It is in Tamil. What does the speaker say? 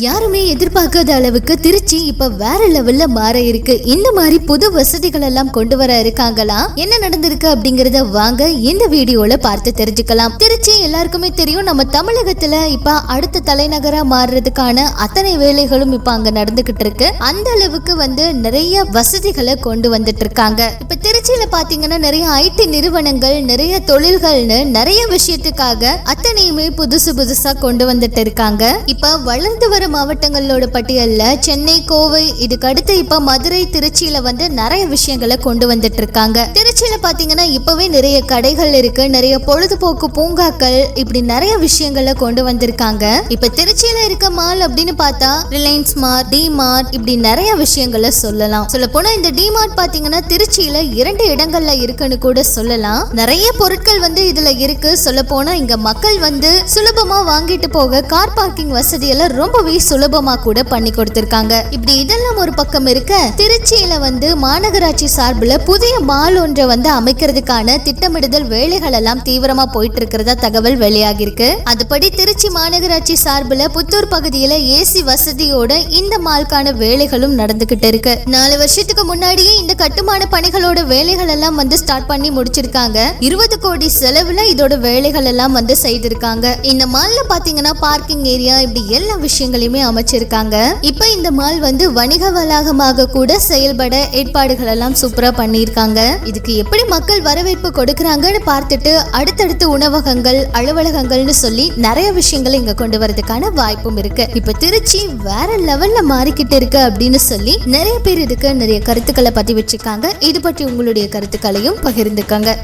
யாருமே எதிர்பார்க்காத அளவுக்கு திருச்சி இப்ப வேற லெவல்ல மாற இருக்கு. இந்த மாதிரி புது வசதிகள் எல்லாம் கொண்டு வர இருக்காங்களா? என்ன நடந்திருக்கு அப்படிங்கறத வாங்க இந்த வீடியோல பார்த்து தெரிஞ்சுக்கலாம். திருச்சி எல்லாருக்குமே தெரியும் நம்ம தமிழகத்துல இப்ப அடுத்த தலைநகரா மாறுறதுக்கான அத்தனை வேலைகளும் இப்ப அங்க நடந்துகிட்டு இருக்கு. அந்த அளவுக்கு வந்து நிறைய வசதிகளை கொண்டு வந்துட்டு இருக்காங்க. இப்ப திருச்சியில பாத்தீங்கன்னா நிறைய ஐடி நிறுவனங்கள் நிறைய தொழில்கள்னு நிறைய விஷயத்துக்காக அத்தனையுமே புதுசு புதுசா கொண்டு வந்துட்டு இருக்காங்க. இப்ப வளர்ந்து வர மாவட்டங்களோட பட்டியலில் சென்னை கோவை இதுக்கு அடுத்து இப்ப மதுரை திருச்சியில வந்து நிறைய விஷயங்களை கொண்டு வந்துட்டு இருக்காங்க திருச்சியில பாத்தீங்கன்னா இப்பவே நிறைய கடைகள் இருக்கு நிறைய பொழுதுபோக்கு பூங்காக்கள் இப்படி நிறைய விஷயங்களை கொண்டு வந்திருக்காங்க. இப்ப திருச்சியில இருக்க மால் அப்படின்னு பார்த்தா ரிலையன்ஸ் மார்ட் டி மார்ட் இப்படி நிறைய விஷயங்களை சொல்லலாம். சொல்ல போனா இந்த டி மார்ட் பாத்தீங்கன்னா திருச்சியில இரண்டு இடங்கள்ல இருக்குன்னு கூட சொல்லலாம். நிறைய பொருட்கள் வந்து இதுல இருக்கு. சொல்ல போனா இங்க மக்கள் வந்து சுலபமா வாங்கிட்டு போக கார் பார்க்கிங் வசதி எல்லாம் ரொம்பவே சுலபமா கூட பண்ணி கொடுத்திருக்காங்க. இப்படி இதெல்லாம் ஒரு பக்கம் இருக்க திருச்சியில வந்து மாநகராட்சி சார்பில் புதிய மால் ஒன்றை வந்து அமைக்கிறதுக்கான திட்டமிடுதல் வேலைகள் எல்லாம் தீவிரமா போயிட்டு இருக்கிறதா தகவல் வெளியாகி இருக்கு அதுபடி திருச்சி மாநகராட்சி சார்பில் புத்தூர் பகுதியில ஏசி வசதியோட இந்த மால்கான வேலைகளும் நடந்துகிட்டு இருக்கு. நாலு வருஷத்துக்கு முன்னாடியே இந்த கட்டுமான பணிகளோட வேலைகள் எல்லாம் வந்து ஸ்டார்ட் பண்ணி முடிச்சிருக்காங்க. இருபது கோடி செலவுல இதோட வேலைகள் எல்லாம் வந்து செய்திருக்காங்க. இந்த மால்ல பாத்தீங்கன்னா பார்க்கிங் ஏரியா இப்படி எல்லா விஷயங்களையும் அமைச்சிருக்காங்க. இப்ப இந்த மால் வந்து வணிக வளாகமாக கூட செயல்பட ஏற்பாடுகள் எல்லாம் சூப்பரா பண்ணியிருக்காங்க. இதுக்கு எப்படி மக்கள் வரவேற்பு கொடுக்கறாங்கன்னு பார்த்துட்டு அடுத்தடுத்து உணவகங்கள் அலுவலகங்கள்னு சொல்லி நிறைய விஷயங்கள் இங்க கொண்டு வரதுக்கான வாய்ப்பும் இருக்கு. இப்ப திருச்சி வேற லெவல்ல மாறிக்கிட்டு இருக்கு அப்படின்னு சொல்லி நிறைய பேர் இதுக்கு நிறைய கருத்துக்களை பதிவிச்சிருக்காங்க இது பற்றி உங்களுடைய கருத்துக்களையும் பகிர்ந்துக்கங்க.